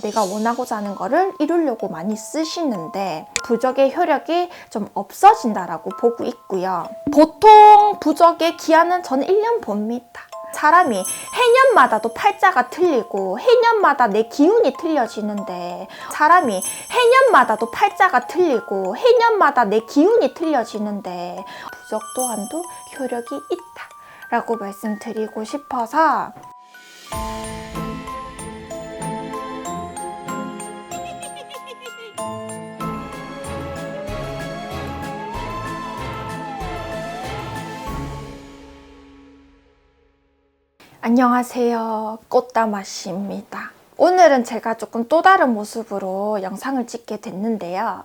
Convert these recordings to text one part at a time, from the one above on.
내가 원하고자 하는 거를 이루려고 많이 쓰시는데 부적의 효력이 좀 없어진다라고 보고 있고요. 보통 부적의 기한은 저는 1년 봅니다. 사람이 해년마다도 팔자가 틀리고 해년마다 내 기운이 틀려지는데 사람이 해년마다도 팔자가 틀리고 해년마다 내 기운이 틀려지는데 부적 또한도 효력이 있다 라고 말씀드리고 싶어서 안녕하세요. 꽃다마씨입니다. 오늘은 제가 조금 또 다른 모습으로 영상을 찍게 됐는데요.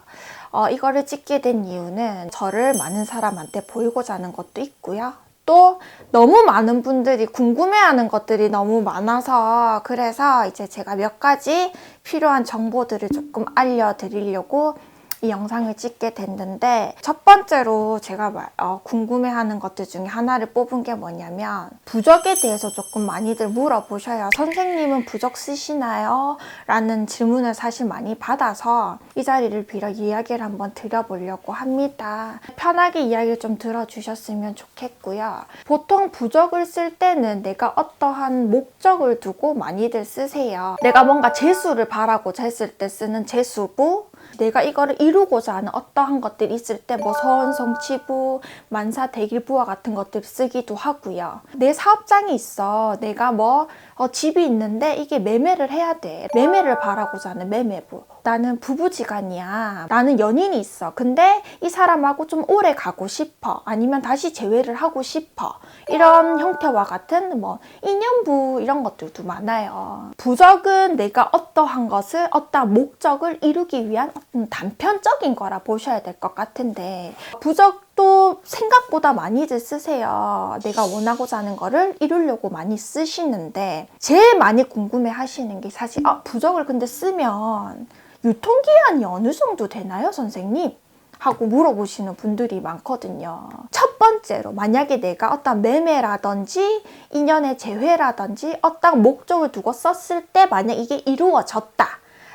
어, 이거를 찍게 된 이유는 저를 많은 사람한테 보이고자 하는 것도 있고요. 또 너무 많은 분들이 궁금해하는 것들이 너무 많아서 그래서 이제 제가 몇 가지 필요한 정보들을 조금 알려드리려고 이 영상을 찍게 됐는데 첫 번째로 제가 말- 어, 궁금해하는 것들 중에 하나를 뽑은 게 뭐냐면 부적에 대해서 조금 많이들 물어보셔요. 선생님은 부적 쓰시나요? 라는 질문을 사실 많이 받아서 이 자리를 빌어 이야기를 한번 드려보려고 합니다. 편하게 이야기 좀 들어주셨으면 좋겠고요. 보통 부적을 쓸 때는 내가 어떠한 목적을 두고 많이들 쓰세요. 내가 뭔가 재수를 바라고자 했을 때 쓰는 재수부 내가 이거를 이루고자 하는 어떠한 것들이 있을 때뭐 서원성치부, 만사 대길부와 같은 것들 쓰기도 하고요. 내 사업장이 있어. 내가 뭐 어, 집이 있는데 이게 매매를 해야 돼. 매매를 바라고자 하는 매매부. 나는 부부지간이야. 나는 연인이 있어. 근데 이 사람하고 좀 오래 가고 싶어. 아니면 다시 재회를 하고 싶어. 이런 형태와 같은 뭐 인연부 이런 것들도 많아요. 부적은 내가 어떠한 것을 어떠한 목적을 이루기 위한 단편적인 거라 보셔야 될 것 같은데 부적 도 생각보다 많이들 쓰세요. 내가 원하고자 하는 거를 이루려고 많이 쓰시는데 제일 많이 궁금해 하시는 게 사실 아 부적을 근데 쓰면 유통기한이 어느 정도 되나요 선생님? 하고 물어보시는 분들이 많거든요. 첫 번째로 만약에 내가 어떤 매매라든지 인연의 재회라든지 어떤 목적을 두고 썼을 때 만약 이게 이루어졌다.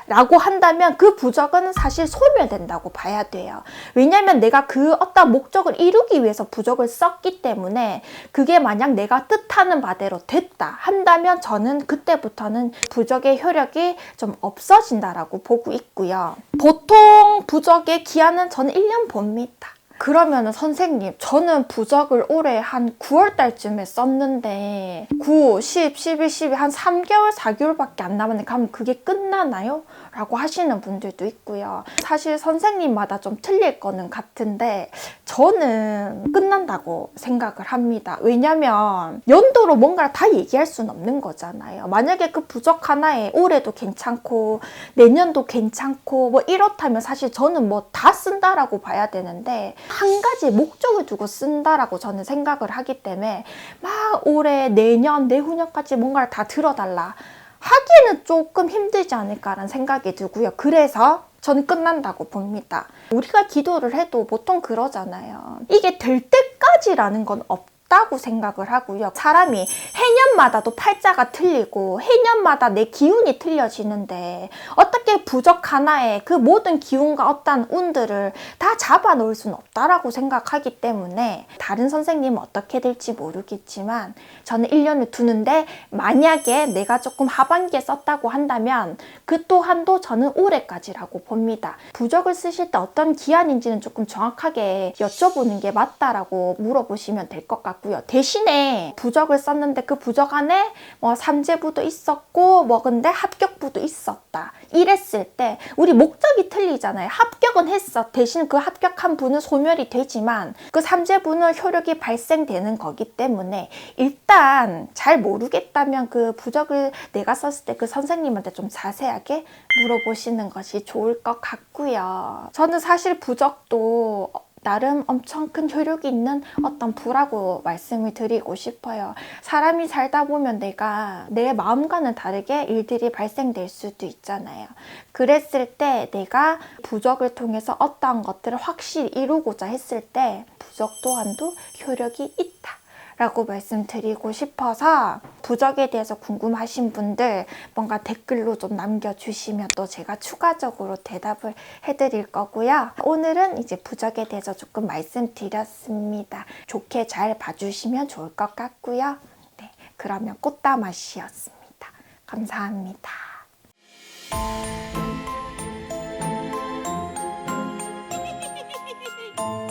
라고 한다면 그 부적은 사실 소멸된다고 봐야 돼요. 왜냐면 내가 그 어떤 목적을 이루기 위해서 부적을 썼기 때문에 그게 만약 내가 뜻하는 바대로 됐다 한다면 저는 그때부터는 부적의 효력이 좀 없어진다라고 보고 있고요. 보통 부적의 기한은 저는 1년 봅니다. 그러면은 선생님, 저는 부적을 올해 한 9월 달쯤에 썼는데 9, 10, 11, 12, 한 3개월, 4개월밖에 안 남았는데 그럼 그게 끝나나요? 라고 하시는 분들도 있고요. 사실 선생님마다 좀 틀릴 거는 같은데 저는 끝난다고 생각을 합니다. 왜냐면 연도로 뭔가를 다 얘기할 수는 없는 거잖아요. 만약에 그 부적 하나에 올해도 괜찮고 내년도 괜찮고 뭐 이렇다면 사실 저는 뭐 다 쓴다라고 봐야 되는데 한 가지 목적을 두고 쓴다라고 저는 생각을 하기 때문에 막 올해 내년 내후년까지 뭔가를 다 들어달라 하기는 조금 힘들지 않을까라는 생각이 들고요. 그래서 저는 끝난다고 봅니다. 우리가 기도를 해도 보통 그러잖아요. 이게 될 때까지라는 건 없 다고 생각을 하고요. 사람이 해년마다도 팔자가 틀리고 해년마다 내 기운이 틀려지는데 어떻게 부적 하나에 그 모든 기운과 어떠한 운들을 다 잡아 놓을 수는 없다라고 생각하기 때문에 다른 선생님은 어떻게 될지 모르겠지만 저는 1년을 두는데 만약에 내가 조금 하반기에 썼다고 한다면 그 또한도 저는 올해까지라고 봅니다. 부적을 쓰실 때 어떤 기한인지는 조금 정확하게 여쭤보는 게 맞다라고 물어보시면 될 것 같고 요. 대신에 부적을 썼는데 그 부적 안에 뭐 삼재부도 있었고 뭐 근데 합격부도 있었다. 이랬을 때 우리 목적이 틀리잖아요. 합격은 했어. 대신 그 합격한 분은 소멸이 되지만 그 삼재부는 효력이 발생되는 거기 때문에 일단 잘 모르겠다면 그 부적을 내가 썼을 때 그 선생님한테 좀 자세하게 물어보시는 것이 좋을 것 같고요. 저는 사실 부적도 나름 엄청 큰 효력이 있는 어떤 부라고 말씀을 드리고 싶어요. 사람이 살다 보면 내가 내 마음과는 다르게 일들이 발생될 수도 있잖아요. 그랬을 때 내가 부적을 통해서 어떠한 것들을 확실히 이루고자 했을 때 부적 또한도 효력이 있다. 라고 말씀드리고 싶어서 부적에 대해서 궁금하신 분들 뭔가 댓글로 좀 남겨주시면 또 제가 추가적으로 대답을 해드릴 거고요. 오늘은 이제 부적에 대해서 조금 말씀드렸습니다. 좋게 잘 봐주시면 좋을 것 같고요. 네, 그러면 꽃다마시였습니다. 감사합니다.